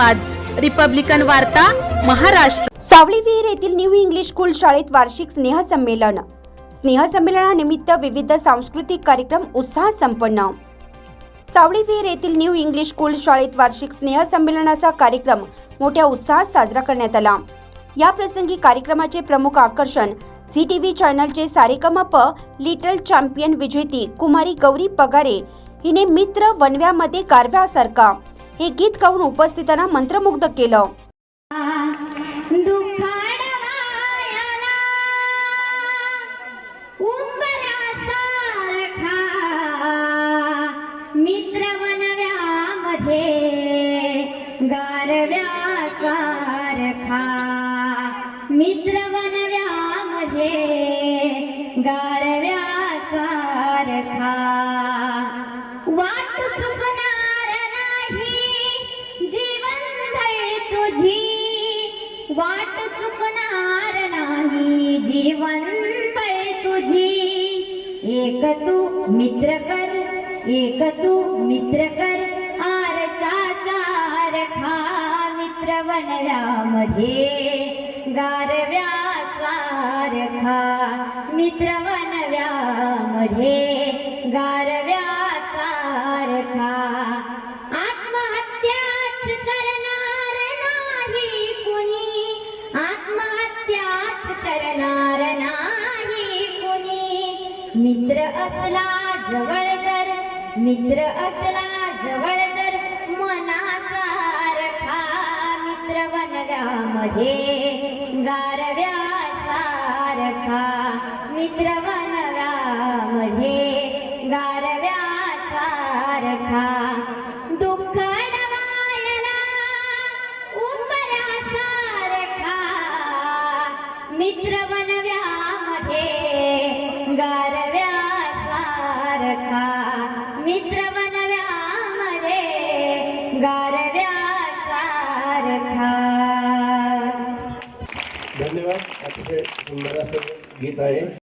आवाज. रिपब्लिकन वार्ता महाराष्ट्र. सावळी विहीर येथील न्यू इंग्लिश स्कूल शाळेत वार्षिक स्नेहसंमेलन. स्नेहसंमेलनानिमित्त विविध सांस्कृतिक कार्यक्रम उत्साहात संपन्न सावळी विहीर येथील न्यू इंग्लिश स्कूल शाळेत वार्षिक स्नेहसंमेलनाचा कार्यक्रम मोठ्या उत्साहात साजरा करण्यात आला. या प्रसंगी कार्यक्रमाचे प्रमुख आकर्षण झी टी व्ही चॅनलचे सारेगमप लिटल चॅम्पियन विजेती कुमारी गौरी पगारे. हिने मित्र वनव्यामध्ये कारव्यासारखा हे गीत गाऊन उपस्थितांना मंत्रमुग्ध केलं. वाट चुकणार नाही जीवन तुझी. एक तू मित्र कर एक तू मित्र कर आरशासारखा मित्र वनव्यामध्ये गारव्यासारखा मित्र वनव्यामध्ये गारव्यासारखा असला जवळ तर मित्र असला जवळ तर मनासारखा मित्र वनव्यामध्ये गारव्यासारखा मित्र वनव्यामध्ये गारव्यासारखा धन्यवाद. अतिशय सुंदर असं गीत आहे.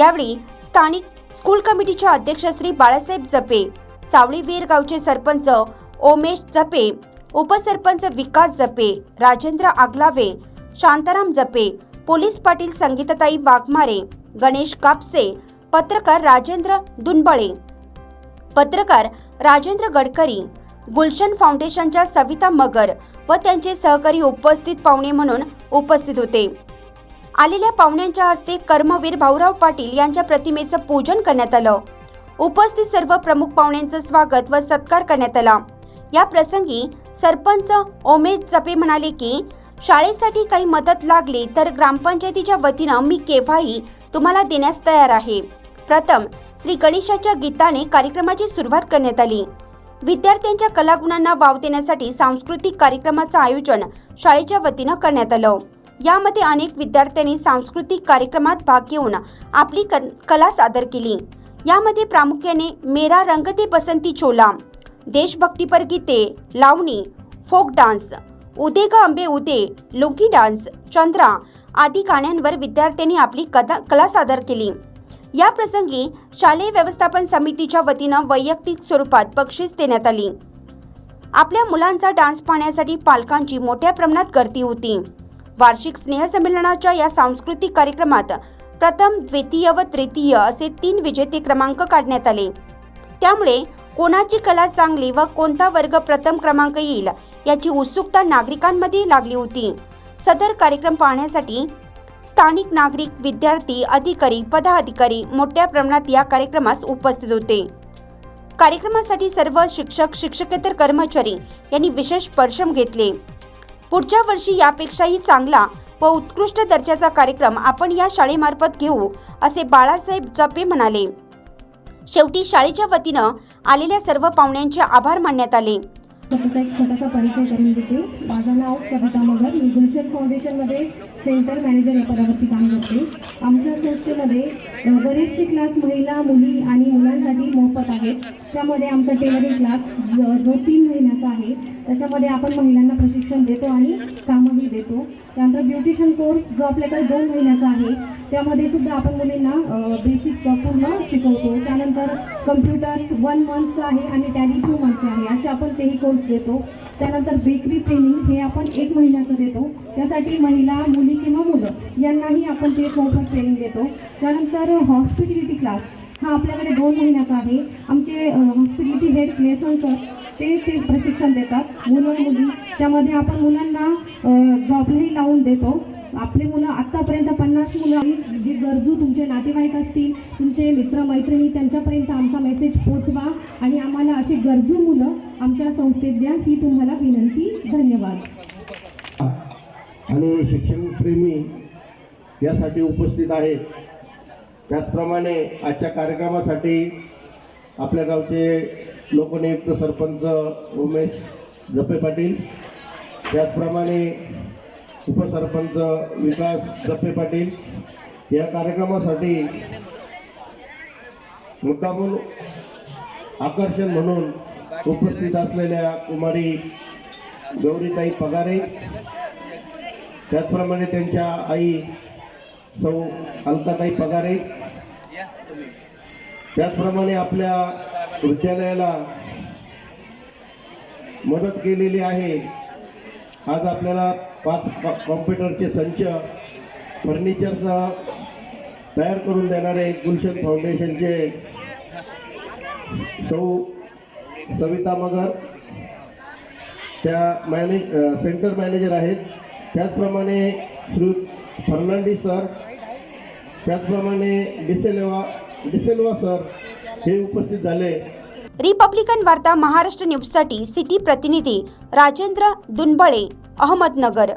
यावेळी स्थानिक स्कूल कमिटीच्या अध्यक्ष श्री बाळासाहेब जपे सावळीवीर गावचे सरपंच ओमेश जपे उपसरपंच विकास जपे राजेंद्र आगलावे शांताराम जपे पोलीस पाटील संगीताताई वाघमारे गणेश कापसे पत्रकार राजेंद्र दुनबळे. पत्रकार राजेंद्र गडकरी गुलशन फाउंडेशनच्या सविता मगर व त्यांचे सहकारी उपस्थित पाहुणे म्हणून उपस्थित होते. आलेल्या पाहुण्यांच्या हस्ते कर्मवीर भाऊराव पाटील यांच्या प्रतिमेचं पूजन करण्यात आलं. उपस्थित सर्व प्रमुख पाहुण्यांचं स्वागत व सत्कार करण्यात आला. या प्रसंगी सरपंच ओमेश जपे म्हणाले की शाळेसाठी काही मदत लागली तर ग्रामपंचायतीच्या वतीनं मी केव्हाही तुम्हाला देण्यास तयार आहे. प्रथम श्री गणेशाच्या गीताने कार्यक्रमाची सुरुवात करण्यात आली. विद्यार्थ्यांच्या कलागुणांना वाव देण्यासाठी सांस्कृतिक कार्यक्रमाचं आयोजन शाळेच्या वतीनं करण्यात आलं. यामध्ये अनेक विद्यार्थ्यांनी सांस्कृतिक कार्यक्रमात भाग घेऊन आपली क- कला सादर केली. यामध्ये प्रामुख्याने मेरा रंग ते बसंती छोला देशभक्तीपर गीते लावणी फोक डान्स उदे ग आंबे उदे लोकी डान्स चंद्रा आदी गाण्यांवर विद्यार्थ्यांनी आपली कदा कला सादर केली. या प्रसंगी शालेय व्यवस्थापन समितीच्या वतीनं वैयक्तिक स्वरूपात बक्षीस देण्यात आली. आपल्या मुलांचा डान्स पाहण्यासाठी पालकांची मोठ्या प्रमाणात गर्दी होती. वार्षिक स्नेहसंमेलनाच्या या सांस्कृतिक कार्यक्रमात प्रथम द्वितीय व तृतीय असे तीन विजेते क्रमांक काढण्यात आले. त्यामुळे कोणाची कला चांगली व कोणता वर्ग प्रथम क्रमांक येईल याची उत्सुकता नागरिकांमध्ये लागली होती. सदर कार्यक्रम पाहण्यासाठी स्थानिक नागरिक विद्यार्थी अधिकारी पदाधिकारी मोठ्या प्रमाणात या कार्यक्रमास उपस्थित होते. कार्यक्रमासाठी सर्व शिक्षक शिक्षकेतर कर्मचारी यांनी विशेष परिश्रम घेतले. पुढच्या वर्षी यापेक्षाही चांगला व उत्कृष्ट दर्जाचा कार्यक्रम आपण या शाळेमार्फत घेऊ असे बाळासाहेब जपे म्हणाले. शेवटी शाळेच्या वतीनं आलेल्या सर्व पाहुण्यांचे आभार मानण्यात आले. एक छोटासा परिचय करून देते. माझं नाव सविता मगर. मी गुलशेख फाउंडेशनमध्ये सेंटर मॅनेजर या पदावरती काम करते. आमच्या संस्थेमध्ये बरेचसे क्लास महिला मुली आणि मुलांसाठी मोफत आहेत. त्यामध्ये आमचा टेलरिंग क्लास ज- जो तीन महिन्याचा आहे त्याच्यामध्ये आपण महिलांना प्रशिक्षण देतो आणि कामही देतो. त्यानंतर ब्युटिशियन कोर्स जो आपल्याकडे दोन महिन्याचा आहे त्यामध्ये सुद्धा आपण मुलींना बेसिक पूर्ण शिकवतो. त्यानंतर कम्प्युटर वन मंथचा आहे आणि टॅली टू मंथचं आहे. असे आपण तेही कोर्स देतो. त्यानंतर बेकरी ट्रेनिंग हे आपण एक महिन्याचं देतो. त्यासाठी महिला मुली किंवा मुलं यांनाही आपण ते मोफत ट्रेनिंग देतो. त्यानंतर हॉस्पिटॅलिटी क्लास हा आपल्याकडे दोन महिन्याचा आहे. आमचे हॉस्पिटॅलिटी हेड क्लेसन सर ते ते प्रशिक्षण देतात. मुलं मुली. त्यामध्ये आपण मुलांना जॉबलाही लावून देतो. आपले मुलं आत्तापर्यंत पन्नास मुलं आणि जे म्हणजे गरजू तुमचे नातेवाईक असतील तुमचे मित्रमैत्रिणी त्यांच्यापर्यंत आमचा मेसेज पोचवा आणि आम्हाला अशी गरजू मुलं आमच्या संस्थेत द्या ही तुम्हाला विनंती धन्यवाद. आणि शिक्षणप्रेमी यासाठी उपस्थित आहेत. त्याचप्रमाणे आजच्या कार्यक्रमासाठी आपल्या गावचे लोकनियुक्त सरपंच उमेश जपे पाटील. त्याचप्रमाणे उपसरपंच विकास जपे पाटील या कार्यक्रमासाठी मुद्दामून आकर्षण म्हणून उपस्थित असलेल्या कुमारी गौरीताई पगारे त्याचप्रमाणे त्यांच्या आई सौ अलकाताई पगारे त्याचप्रमाणे आपल्या विद्यालयाला मदत केलेली आहे. आज आपल्याला पाच कॉम्प्युटरचे संच फर्निचरसह तयार करून देणारे गुलशन फाउंडेशनचे सौ सविता मगर त्या मॅनेज सेंटर मॅनेजर आहेत. त्याचप्रमाणे श्री फर्नांडिस सर त्याचप्रमाणे डिसेलेवा डिसेलवा सर हे उपस्थित झाले. रिपब्लिकन वार्ता महाराष्ट्र न्यूजसाठी सिटी प्रतिनिधी राजेंद्र दुनबळे. अहमदनगर.